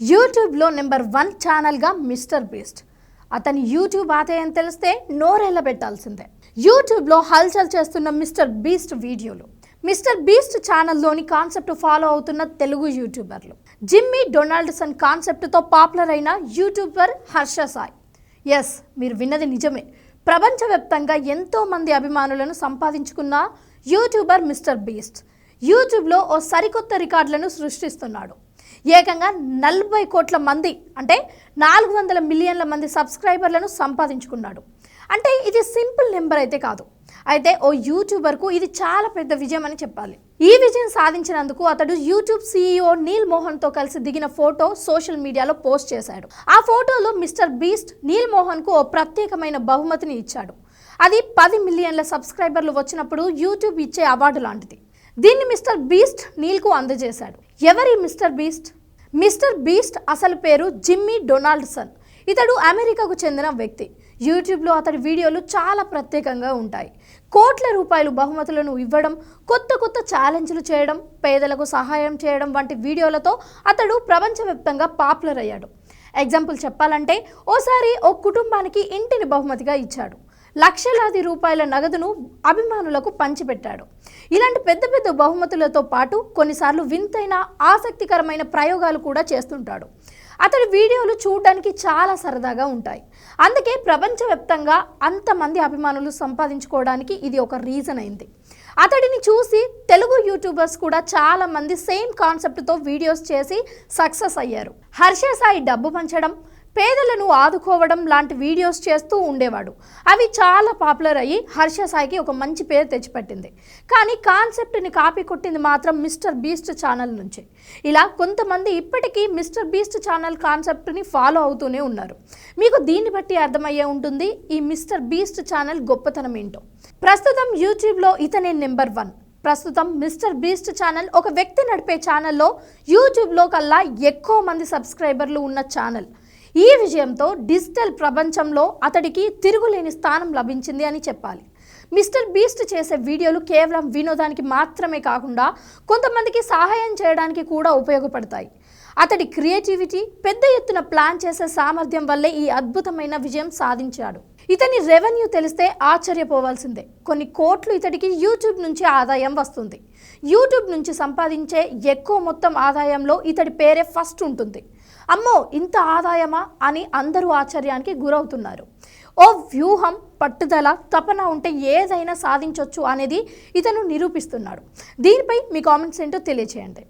యూట్యూబ్లో number one ఛానల్గా mister Beast. అతని యూట్యూబ్ ఆదాయం తెలిస్తే నోరెళ్ళ పెట్టాల్సిందే. యూట్యూబ్లో హల్చల్ చేస్తున్న మిస్టర్ బీస్ట్ వీడియోలు. మిస్టర్ బీస్ట్ ఛానల్లోని కాన్సెప్ట్ ఫాలో అవుతున్న తెలుగు యూట్యూబర్లు. జిమ్మీ డొనాల్డ్సన్ కాన్సెప్ట్తో పాపులర్ అయిన యూట్యూబర్ హర్ష సాయ్. ఎస్ మీరు విన్నది నిజమే. ప్రపంచవ్యాప్తంగా ఎంతో మంది అభిమానులను సంపాదించుకున్న యూట్యూబర్ మిస్టర్ బీస్ట్. యూట్యూబ్లో ఓ సరికొత్త రికార్డులను సృష్టిస్తున్నాడు. ఏకంగా నలభై కోట్ల మంది అంటే నాలుగు వందల మిలియన్ల మంది సబ్స్క్రైబర్లను సంపాదించుకున్నాడు. అంటే ఇది సింపుల్ నెంబర్ అయితే కాదు. అయితే ఓ యూట్యూబర్కు ఇది చాలా పెద్ద విజయం అని చెప్పాలి. ఈ విజయం సాధించినందుకు అతడు యూట్యూబ్ సీఈఓ నీల్ మోహన్తో కలిసి దిగిన ఫోటో సోషల్ మీడియాలో పోస్ట్ చేశాడు. ఆ ఫోటోలో మిస్టర్ బీస్ట్ నీల్ మోహన్కు ఓ ప్రత్యేకమైన బహుమతిని ఇచ్చాడు. అది పది మిలియన్ల సబ్స్క్రైబర్లు వచ్చినప్పుడు యూట్యూబ్ ఇచ్చే అవార్డు లాంటిది. దీన్ని మిస్టర్ బీస్ట్ నీల్కు అందజేశాడు. ఎవరి మిస్టర్ బీస్ట్? మిస్టర్ బీస్ట్ అసలు పేరు జిమ్మీ డొనాల్డ్సన్. ఇతడు అమెరికాకు చెందిన వ్యక్తి. యూట్యూబ్లో అతడి వీడియోలు చాలా ప్రత్యేకంగా ఉంటాయి. కోట్ల రూపాయలు బహుమతులను ఇవ్వడం కొత్త కొత్త ఛాలెంజ్లు చేయడం పేదలకు సహాయం చేయడం వంటి వీడియోలతో అతడు ప్రపంచవ్యాప్తంగా పాపులర్ అయ్యాడు. ఎగ్జాంపుల్ చెప్పాలంటే ఓసారి ఓ కుటుంబానికి ఇంటిని బహుమతిగా ఇచ్చాడు. లక్షలాది రూపాయల నగదును అభిమానులకు పంచిపెట్టాడు. ఇలాంటి పెద్ద పెద్ద బహుమతులతో పాటు కొన్నిసార్లు వింతైన ఆసక్తికరమైన ప్రయోగాలు కూడా చేస్తుంటాడు. అతడి వీడియోలు చూడడానికి చాలా సరదాగా ఉంటాయి. అందుకే ప్రపంచవ్యాప్తంగా అంతమంది అభిమానులు సంపాదించుకోవడానికి ఇది ఒక రీజన్ అయింది. అతడిని చూసి తెలుగు యూట్యూబర్స్ కూడా చాలామంది సేమ్ కాన్సెప్ట్తో వీడియోస్ చేసి సక్సెస్ అయ్యారు. హర్ష సాయి డబ్బు పంచడం పేదలను ఆదుకోవడం లాంటి వీడియోస్ చేస్తూ ఉండేవాడు. అవి చాలా పాపులర్ అయ్యి హర్ష సాయికి ఒక మంచి పేరు తెచ్చిపెట్టింది. కానీ కాన్సెప్ట్ని కాపీ కొట్టింది మాత్రం మిస్టర్ బీస్ట్ ఛానల్ నుంచి. ఇలా కొంతమంది ఇప్పటికీ మిస్టర్ బీస్ట్ ఛానల్ కాన్సెప్ట్ని ఫాలో అవుతూనే ఉన్నారు. మీకు దీన్ని బట్టి అర్థమయ్యే ఉంటుంది ఈ మిస్టర్ బీస్ట్ ఛానల్ గొప్పతనం ఏంటో. ప్రస్తుతం యూట్యూబ్లో ఇతనే నెంబర్ వన్. ప్రస్తుతం మిస్టర్ బీస్ట్ ఛానల్ ఒక వ్యక్తి నడిపే ఛానల్లో యూట్యూబ్లో కల్లా ఎక్కువ మంది సబ్స్క్రైబర్లు ఉన్న ఛానల్. ఈ విజయంతో డిజిటల్ ప్రపంచంలో అతడికి తిరుగులేని స్థానం లభించింది అని చెప్పాలి. మిస్టర్ బీస్ట్ చేసే వీడియోలు కేవలం వినోదానికి మాత్రమే కాకుండా కొంతమందికి సహాయం చేయడానికి కూడా ఉపయోగపడతాయి. అతడి క్రియేటివిటీ పెద్ద ఎత్తున ప్లాన్ చేసే సామర్థ్యం వల్లే ఈ అద్భుతమైన విజయం సాధించాడు. ఇతని రెవెన్యూ తెలిస్తే ఆశ్చర్యపోవాల్సిందే. కొన్ని కోట్లు ఇతడికి యూట్యూబ్ నుంచి ఆదాయం వస్తుంది. యూట్యూబ్ నుంచి సంపాదించే ఎక్కువ మొత్తం ఆదాయంలో ఇతడి పేరే ఫస్ట్ ఉంటుంది. అమ్మో ఇంత ఆదాయమా అని అందరూ ఆశ్చర్యానికి గురవుతున్నారు. ఓ వ్యూహం పట్టుదల తపన ఉంటే ఏదైనా సాధించవచ్చు అనేది ఇతను నిరూపిస్తున్నాడు. దీనిపై మీ కామెంట్స్ ఏంటో తెలియచేయండి.